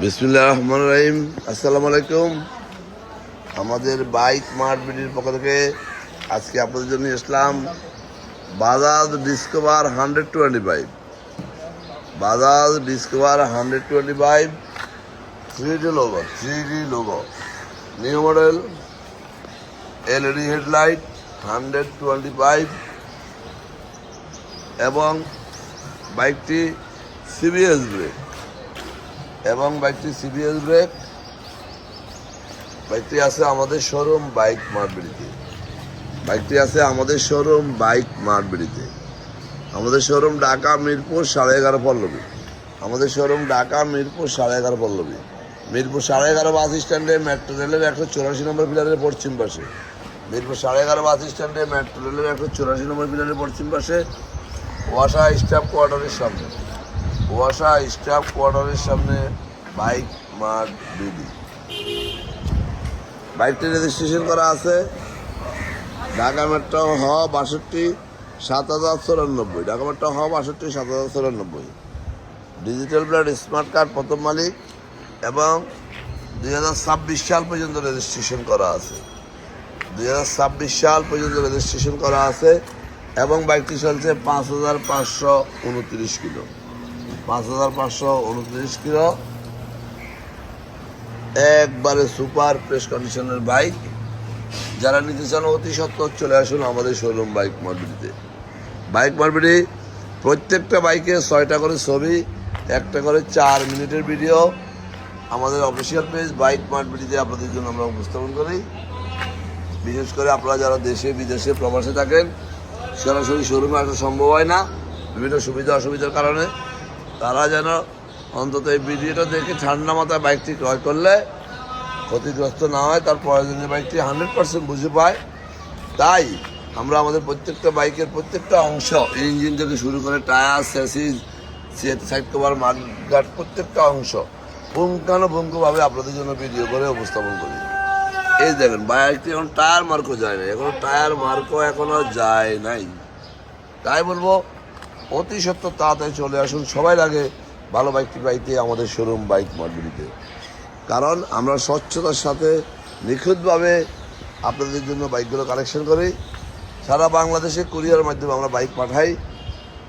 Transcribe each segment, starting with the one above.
বিসমুল্লাহ রহমান রহিম। আসসালামু আলাইকুম। আমাদের বাইক মার্ট বিডির পক্ষ থেকে আজকে আপনাদের জন্য Islam Bajaj discover hundred twenty five. Bajaj discover hundred twenty five three D logo three D logo. New model, LED headlight hundred twenty five. এবং বাইকটি সিবিএস ব্রেক। এবং বাইকটি সিবিএস ব্রেক। বাইকটি আছে আমাদের শোরুম বাইক মার্টবিড়িতে বাইকটি আছে আমাদের শোরুম বাইক মার্টবিড়িতে আমাদের শোরুম ঢাকা, মিরপুর, সাড়ে এগারো পল্লবী। আমাদের শোরুম ঢাকা, মিরপুর, সাড়ে এগারো পল্লবী। মিরপুর সাড়ে এগারো বাস স্ট্যান্ডে মেট্রো রেলের একশো চৌরাশি নম্বর পিলারের পশ্চিম পাশে। মিরপুর সাড়ে এগারো বাস স্ট্যান্ডে মেট্রো রেলের একশো চৌরাশি নম্বর পিলারের পশ্চিম পাশে ওয়াসা স্টাফ কোয়ার্টারের সামনে। ওয়াসা স্টাফ কোয়ার্টারের সামনে বাইক মার্ট বিডি। বাইকটি রেজিস্ট্রেশন করা আছে। ঢাকা মেট্রো হ বাষট্টি, সাত হাজার চুরানব্বই। ঢাকা মেট্রো হ বাষট্টি, সাত হাজার চুরানব্বই। ডিজিটাল প্লেট স্মার্ট কার্ড, প্রথম মালিক এবং দুই হাজার ছাব্বিশ সাল পর্যন্ত রেজিস্ট্রেশন করা আছে। দুই হাজার ছাব্বিশ সাল পর্যন্ত রেজিস্ট্রেশন করা আছে এবং বাইকটি চলছে পাঁচ হাজার পাঁচশো উনত্রিশ কিলো। পাঁচ হাজার পাঁচশো উনত্রিশ কিলো। একবারে সুপার প্রেস কন্ডিশনের বাইক। যারা নিতে চান অতি সত্তর চলে আসুন আমাদের শোরুম বাইক মার্কেটিতে বাইক মার্কেটে প্রত্যেকটা বাইকে ছয়টা করে ছবি, একটা করে চার মিনিটের ভিডিও। আমাদের অফিসিয়াল পেজ বাইক মার্কেটিতে আপনাদের জন্য আমরা উপস্থাপন করি। বিশেষ করে আপনারা যারা দেশে, বিদেশে প্রবাসে থাকেন, সরাসরি শোরুমে আসা সম্ভব হয় না। বিভিন্ন সুবিধা অসুবিধার কারণে তারা যেন অন্তত এই ভিডিওটা দেখে ঠান্ডা মাথায় বাইকটি ক্রয় করলে ক্ষতিগ্রস্ত না হয়, তার প্রয়োজনীয় বাইকটি হান্ড্রেড পার্সেন্ট বুঝে পায়। তাই আমরা আমাদের প্রত্যেকটা বাইকের প্রত্যেকটা অংশ ইঞ্জিন থেকে শুরু করে টায়ার স্যাসিস সাইড কভার মাঠঘাট প্রত্যেকটা অংশ পুঙ্খানুপুঙ্খভাবে আপনাদের জন্য ভিডিও করে উপস্থাপন করি। এই দেখেন বাইকটি এখন টায়ার মার্কও যায় না এখনও টায়ার মার্কও এখনও যায় নাই। তাই বলব অতি সত্তর তাড়াতাড়ি চলে আসুন। সবাই লাগে ভালো বাইকটি পাইতে আমাদের শোরুম বাইক মার্কেটিতে কারণ আমরা স্বচ্ছতার সাথে নিখুঁতভাবে আপনাদের জন্য বাইকগুলো কালেকশন করি। সারা বাংলাদেশে কুরিয়ার মাধ্যমে আমরা বাইক পাঠাই।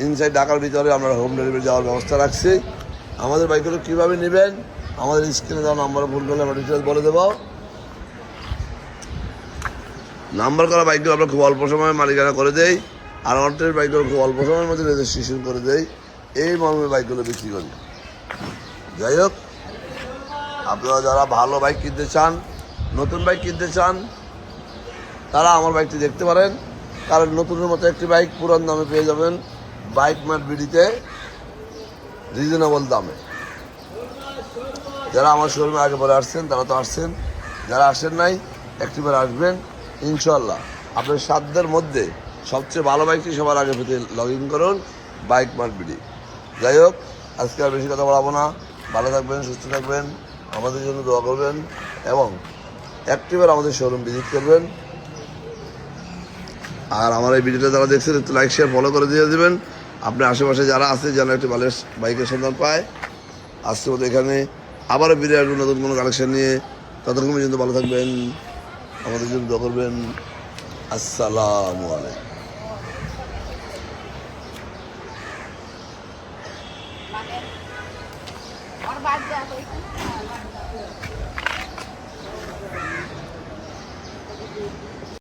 ইনসাইড ঢাকার ভিতরে আমরা হোম ডেলিভারি যাওয়ার ব্যবস্থা রাখছি। আমাদের বাইকগুলো কীভাবে নেবেন? আমাদের স্ক্রিনে দেওয়া নাম্বার ফোন করলে আমরা ডিটেলস বলে দেবো। নাম্বার করা বাইকগুলো আমরা খুব অল্প সময়ে মালিকানা করে দেই। আর অন্টের বাইকগুলো খুব অল্প সময়ের মধ্যে রেজিস্ট্রেশন করে দেয় এই মর্মে বাইকগুলো বিক্রি করি। যাই হোক, আপনারা যারা ভালো বাইক কিনতে চান, নতুন বাইক কিনতে চান, তারা আমার বাইকটি দেখতে পারেন। কারণ নতুনের মতো একটি বাইক পুরান দামে পেয়ে যাবেন বাইক মার্ট বিডিতে রিজনেবল দামে। যারা আমার শোরুমে আগে পরে আসছেন, তারা তো আসছেন। যারা আসেন নাই, একটিবার আসবেন ইনশাল্লাহ আপনার সাধ্যের মধ্যে সবচেয়ে ভালো বাইকটি সবার আগে পেতে লগ ইন করুন বাইক বিডি যাই হোক, আজকে আর বেশি কথা বলাবো না। ভালো থাকবেন, সুস্থ থাকবেন, আমাদের জন্য দোয়া করবেন এবং একটিবার আমাদের শোরুম ভিজিট করবেন। আর আমার এই ভিডিওটা যারা দেখছেন, একটু লাইক শেয়ার ফলো করে দিয়ে দেবেন। আপনার আশেপাশে যারা আছে, যেন একটি ভালো বাইকের সন্ধান পায়। আজকে মতো এখানে। আবারও ফিরে আসব নতুন কোনো কালেকশন নিয়ে। ততক্ষণ পর্যন্ত ভালো থাকবেন, আমাদের জন্য দোয়া করবেন। আসসালামু আলাইকুম।